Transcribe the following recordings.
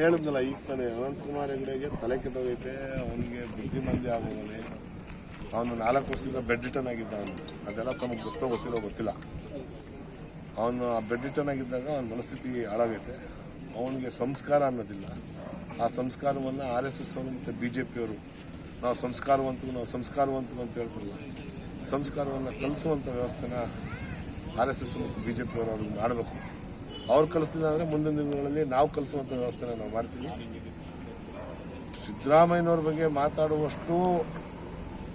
ಹೇಳಿದ್ನಲ್ಲ ಈಗ ತಾನೆ ಅನಂತಕುಮಾರ್ ಹೆಗಡೆಗೆ ತಲೆ ಕೆಟ್ಟೋಗೈತೆ, ಅವನಿಗೆ ಬುದ್ಧಿಮಂದಿ ಆಗೋಗಲಿ ಅವನು ನಾಲ್ಕು ವರ್ಷದಿಂದ ಬೆಡ್ ರಿಟರ್ನ್ ಆಗಿದ್ದ ಅವನು ಅದೆಲ್ಲ ತಮಗೆ ಗೊತ್ತೋ ಗೊತ್ತಿಲ್ಲೋ ಗೊತ್ತಿಲ್ಲ. ಅವನು ಆ ಬೆಡ್ ರಿಟರ್ನ್ ಆಗಿದ್ದಾಗ ಅವನ ಮನಸ್ಥಿತಿ ಹಾಳಾಗೈತೆ. ಅವನಿಗೆ ಸಂಸ್ಕಾರ ಅನ್ನೋದಿಲ್ಲ. ಆ ಸಂಸ್ಕಾರವನ್ನು ಆರ್ ಎಸ್ ಎಸ್ ಅವರು ಮತ್ತು ಬಿ ಜೆ ಪಿಯವರು ನಾವು ಸಂಸ್ಕಾರವಂತರು ನಾವು ಸಂಸ್ಕಾರವಂತರು ಅಂತ ಹೇಳ್ತಾರಲ್ಲ, ಸಂಸ್ಕಾರವನ್ನು ಕಲಿಸುವಂಥ ವ್ಯವಸ್ಥೆನ ಆರ್ ಎಸ್ ಎಸ್ ಮತ್ತು ಬಿ ಜೆ ಪಿಯವರು ಅವ್ರಿಗೆ ಮಾಡಬೇಕು. ಅವ್ರು ಕಲಿಸ್ತಿಲ್ಲ ಅಂದರೆ ಮುಂದಿನ ದಿನಗಳಲ್ಲಿ ನಾವು ಕಲಿಸುವಂಥ ವ್ಯವಸ್ಥೆನ ನಾವು ಮಾಡ್ತೀವಿ. ಸಿದ್ದರಾಮಯ್ಯನವ್ರ ಬಗ್ಗೆ ಮಾತಾಡುವಷ್ಟು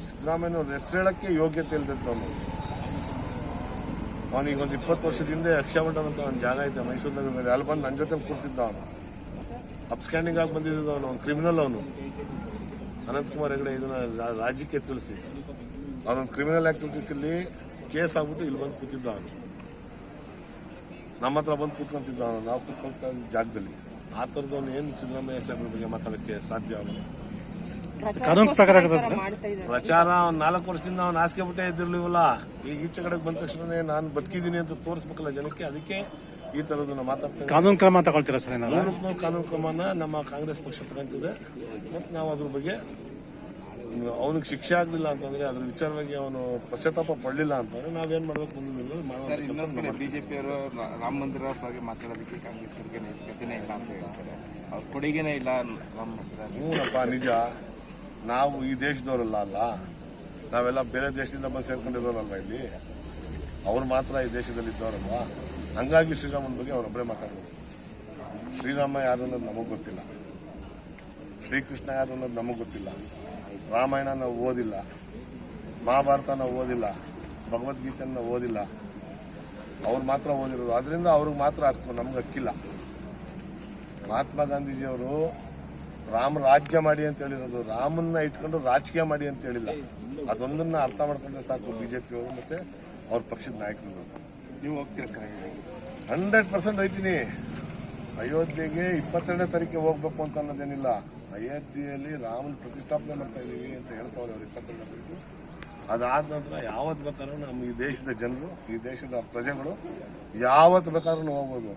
ಸಿದ್ದರಾಮಯ್ಯನವ್ರ ಹೆಸರು ಹೇಳೋಕ್ಕೆ ಯೋಗ್ಯತೆ ಇಲ್ದಿದ್ದವನು ಅವನಿಗೆ. ಒಂದು ಇಪ್ಪತ್ತು ವರ್ಷದ ಹಿಂದೆ ಯಕ್ಷಮಠ ಅಂತ ಒಂದು ಜಾಗ ಐತೆ ಮೈಸೂರು ನಗರದಲ್ಲಿ. ಅಲ್ಲಿ ಬಂದು ನನ್ನ ಜೊತೆ ಕೂರ್ತಿದ್ದ ಅವನು. ಅಪ್ಸ್ಕ್ಯಾಂಡಿಂಗ್ ಆಗಿ ಬಂದಿದ್ದ ಅವನು, ಅವ್ನು ಕ್ರಿಮಿನಲ್ ಅವನು. ಅನಂತಕುಮಾರ್ ಹೆಗಡೆ ಇದನ್ನ ರಾಜ್ಯಕ್ಕೆ ತಿಳಿಸಿ. ಅವನೊಂದು ಕ್ರಿಮಿನಲ್ ಆಕ್ಟಿವಿಟೀಸಲ್ಲಿ ಕೇಸ್ ಆಗ್ಬಿಟ್ಟು ಇಲ್ಲಿ ಬಂದು ಕೂತಿದ್ದ ಅವನು. ನಮ್ಮ ಹತ್ರ ಬಂದು ಕೂತ್ಕೊಂತಿದ್ದ ಅವನು ನಾವು ಕೂತ್ಕೊಳ್ತಾ ಇದ್ದ ಜಾಗದಲ್ಲಿ. ಆ ಥರದವನು ಏನು ಸಿದ್ದರಾಮಯ್ಯ ಸಾಹೇಬ್ರ ಬಗ್ಗೆ ಮಾತಾಡೋಕ್ಕೆ ಸಾಧ್ಯ ಆಗಲ್ಲ. ಕಾನೂನು ಪ್ರಕಾರ ಆಗುತ್ತಾ ಪ್ರಚಾರ ಅವ್ನು ನಾಲ್ಕು ವರ್ಷದಿಂದ ಅವ್ನು ಹಾಸಿಗೆ ಬಿಟ್ಟೆ ಇದ್ದಿರ್ಲಿವಲ್ಲ ಈಗ ಈಚೆ ಕಡೆಗೆ ಬಂದ ತಕ್ಷಣ ನಾನು ಬದುಕಿದ್ದೀನಿ ಅಂತ ತೋರಿಸ್ಬೇಕಲ್ಲ ಜನಕ್ಕೆ. ಅದಕ್ಕೆ ಈ ಥರದನ್ನ ಮಾತಾಡ್ತಾ. ಕಾನೂನು ಕ್ರಮ ತಗೊಳ್ತೀರಾ ಸರ್ ಏನಾರ ನೂರಕ್ಕೆ ನೂರು ಕಾನೂನು ಕ್ರಮನ ನಮ್ಮ ಕಾಂಗ್ರೆಸ್ ಪಕ್ಷ ತಗೊಂತಿದೆ ಮತ್ತು ನಾವು ಅದ್ರ ಬಗ್ಗೆ ಅವನಿಗೆ ಶಿಕ್ಷೆ ಆಗಲಿಲ್ಲ ಅಂತಂದ್ರೆ ಅದ್ರ ವಿಚಾರವಾಗಿ ಅವನು ಪಶ್ಚಾತ್ತಾಪ ಪಡಲಿಲ್ಲ ಅಂತಂದ್ರೆ ನಾವೇನು ಮಾಡ್ಬೇಕು ಮುಂದಿನ ಕಡೆ ಬಿಜೆಪಿಯವರು ರಾಮ ಮಂದಿರ ಬಗ್ಗೆ ಮಾತಾಡೋದಕ್ಕೆ ನೈತಿಕತೆನೇ ಇಲ್ಲ ಅಂತ ಹೇಳ್ತಾರೆ. ಅವ್ರ ಕೊಡುಗೆನೇ ಇಲ್ಲ ರಾಮ ಮಂದಿರ. ಹ್ಞೂನಪ್ಪ ನಿಜ. ನಾವು ಈ ದೇಶದವರಲ್ಲ ಅಲ್ಲ. ನಾವೆಲ್ಲ ಬೇರೆ ದೇಶದಿಂದ ಬಂದು ಸೇರ್ಕೊಂಡಿರೋರಲ್ವ ಇಲ್ಲಿ? ಅವ್ರು ಮಾತ್ರ ಈ ದೇಶದಲ್ಲಿ ಇದ್ದವರಲ್ವಾ ಹಂಗಾಗಿ ಶ್ರೀರಾಮನ ಬಗ್ಗೆ ಅವರೊಬ್ಬರೇ ಮಾತಾಡೋದು ಶ್ರೀರಾಮ ಯಾರು ಅನ್ನೋದು ನಮಗೆ ಗೊತ್ತಿಲ್ಲ. ಶ್ರೀಕೃಷ್ಣ ಯಾರು ಅನ್ನೋದು ನಮಗೆ ಗೊತ್ತಿಲ್ಲ. ರಾಮಾಯಣ ನಾವು ಓದಿಲ್ಲ ಮಹಾಭಾರತ ನಾವು ಓದಿಲ್ಲ ಭಗವದ್ಗೀತೆಯನ್ನ ನಾವು ಓದಿಲ್ಲ. ಅವ್ರು ಮಾತ್ರ ಓದಿರೋದು. ಅದರಿಂದ ಅವ್ರಿಗೆ ಮಾತ್ರ ಹಕ್ಕು ನಮ್ಗೆ ಹಕ್ಕಿಲ್ಲ. ಮಹಾತ್ಮ ಗಾಂಧೀಜಿಯವರು ರಾಮ ರಾಜ್ಯ ಮಾಡಿ ಅಂತ ಹೇಳಿರೋದು. ರಾಮನ್ನ ಇಟ್ಕೊಂಡು ರಾಜಕೀಯ ಮಾಡಿ ಅಂತ ಹೇಳಿಲ್ಲ. ಅದೊಂದನ್ನ ಅರ್ಥ ಮಾಡ್ಕೊಂಡ್ರೆ ಸಾಕು ಬಿಜೆಪಿಯವರು ಮತ್ತೆ ಅವ್ರ ಪಕ್ಷದ ನಾಯಕರುಗಳು. ನೀವು ಹೋಗ್ತೀರಾ ಸರ್ ಹಂಡ್ರೆಡ್ ಪರ್ಸೆಂಟ್ ಹೋಯ್ತೀನಿ. ಅಯೋಧ್ಯೆಗೆ ಇಪ್ಪತ್ತೆರಡನೇ ತಾರೀಕಿಗೆ ಹೋಗ್ಬೇಕು ಅಂತ ಅನ್ನೋದೇನಿಲ್ಲ. ಅಯೋಧ್ಯೆಯಲ್ಲಿ ರಾಮನ ಪ್ರತಿಷ್ಠಾಪನೆ ಮಾಡ್ತಾ ಇದ್ದೀವಿ ಅಂತ ಹೇಳ್ತಾವ್ರೆ ಅವ್ರು ಇಪ್ಪತ್ತೊಂದು ತಾರೀಕು ಅದಾದ ನಂತರ ಯಾವತ್ತು ಬೇಕಾದ್ರೂ ನಮ್ಮ ಈ ದೇಶದ ಜನರು, ಈ ದೇಶದ ಪ್ರಜೆಗಳು ಯಾವತ್ತು ಬೇಕಾದ್ರೂ ಹೋಗ್ಬೋದು.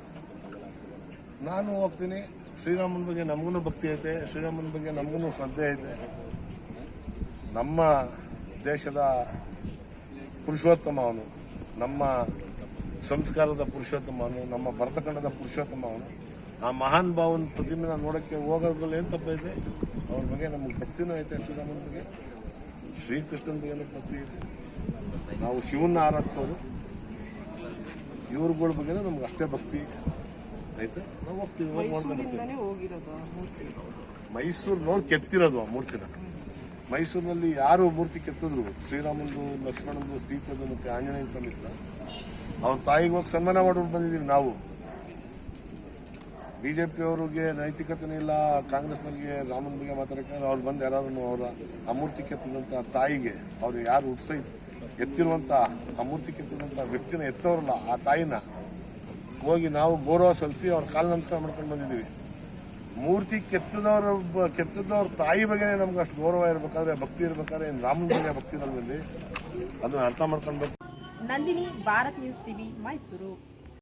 ನಾನು ಹೋಗ್ತೀನಿ. ಶ್ರೀರಾಮನ ಬಗ್ಗೆ ನಮಗೂ ಭಕ್ತಿ ಐತೆ, ಶ್ರೀರಾಮನ ಬಗ್ಗೆ ನಮಗೂ ಶ್ರದ್ಧೆ ಐತೆ. ನಮ್ಮ ದೇಶದ ಪುರುಷೋತ್ತಮ ನಮ್ಮ ಸಂಸ್ಕಾರದ ಪುರುಷೋತ್ತಮ ನಮ್ಮ ಭರತಖಂಡದ ಪುರುಷೋತ್ತಮ ಅವನು. ಆ ಮಹಾನ್ ಭಾವನ ಪ್ರತಿಮೆನ ನೋಡೋಕ್ಕೆ ಹೋಗೋದ್ರಲ್ಲಿ ಏನು ಇದೆ? ಅವ್ರ ಬಗ್ಗೆ ನಮಗೆ ಭಕ್ತಿನೂ ಐತೆ ಶ್ರೀರಾಮನ ಬಗ್ಗೆ ಶ್ರೀಕೃಷ್ಣನ ಬಗ್ಗೆ ಭಕ್ತಿ ಇದೆ? ನಾವು ಶಿವನ ಆರಾಧಿಸೋದು. ಇವ್ರಗಳ ಬಗ್ಗೆ ನಮ್ಗೆ ಅಷ್ಟೇ ಭಕ್ತಿ ಐತೆ. ನಾವು ಹೋಗ್ತೀವಿ ಮೈಸೂರಿನವ್ರು ಕೆತ್ತಿರೋದು ಆ ಮೂರ್ತಿನ. ಮೈಸೂರಿನಲ್ಲಿ ಯಾರು ಮೂರ್ತಿ ಕೆತ್ತಿದ್ರು? ಶ್ರೀರಾಮಂದು ಲಕ್ಷ್ಮಣಂದು ಸೀತದು ಮತ್ತೆ ಆಂಜನೇಯ ಸಮೇತ. ಅವ್ರ ತಾಯಿಗೆ ಹೋಗಿ ಸನ್ಮಾನ ಮಾಡ್ಬಿಟ್ಟು ಬಂದಿದ್ದೀವಿ ನಾವು. ಬಿಜೆಪಿ ಪಿಯವ್ರಿಗೆ ನೈತಿಕತೆನೇ ಇಲ್ಲ, ಕಾಂಗ್ರೆಸ್ನವ್ರಿಗೆ ರಾಮನ ಬಗ್ಗೆ ಮಾತಾಡಕ್ಕೆ ಅವ್ರು ಬಂದು ಯಾರು ಅವರ ಅಮೂರ್ತಿ ಮೂರ್ತಿ ಕೆತ್ತಿದಂಥ ತಾಯಿಗೆ ಅವ್ರು ಯಾರು ಹುಟ್ಟಿಸ ಎತ್ತಿರುವಂಥ ಅಮೂರ್ತಿ ಮೂರ್ತಿ ಕೆತ್ತಿದಂಥ ವ್ಯಕ್ತಿನ ಎತ್ತವ್ರಲ್ಲ, ಆ ತಾಯಿನ ಹೋಗಿ ನಾವು ಗೌರವ ಸಲ್ಲಿಸಿ ಅವ್ರ ಕಾಲು ನಮಸ್ಕಾರ ಮಾಡ್ಕೊಂಡು ಬಂದಿದ್ದೀವಿ. ಮೂರ್ತಿ ಕೆತ್ತದವ್ರ ಬ- ಕೆತ್ತದವ್ರ ತಾಯಿ ಬಗ್ಗೆನೇ ನಮ್ಗೆ ಅಷ್ಟು ಗೌರವ ಇರಬೇಕಾದ್ರೆ, ಭಕ್ತಿ ಇರ್ಬೇಕಾದ್ರೆ ಏನು ರಾಮನ ಬಗ್ಗೆ ಭಕ್ತಿ ನಮ್ಮಲ್ಲಿ ಅದನ್ನ ಅರ್ಥ ಮಾಡ್ಕೊಳ್ಬೇಕು ನಂದಿನಿ, ಭಾರತ್ ನ್ಯೂಸ್ ಟಿವಿ, ಮೈಸೂರು.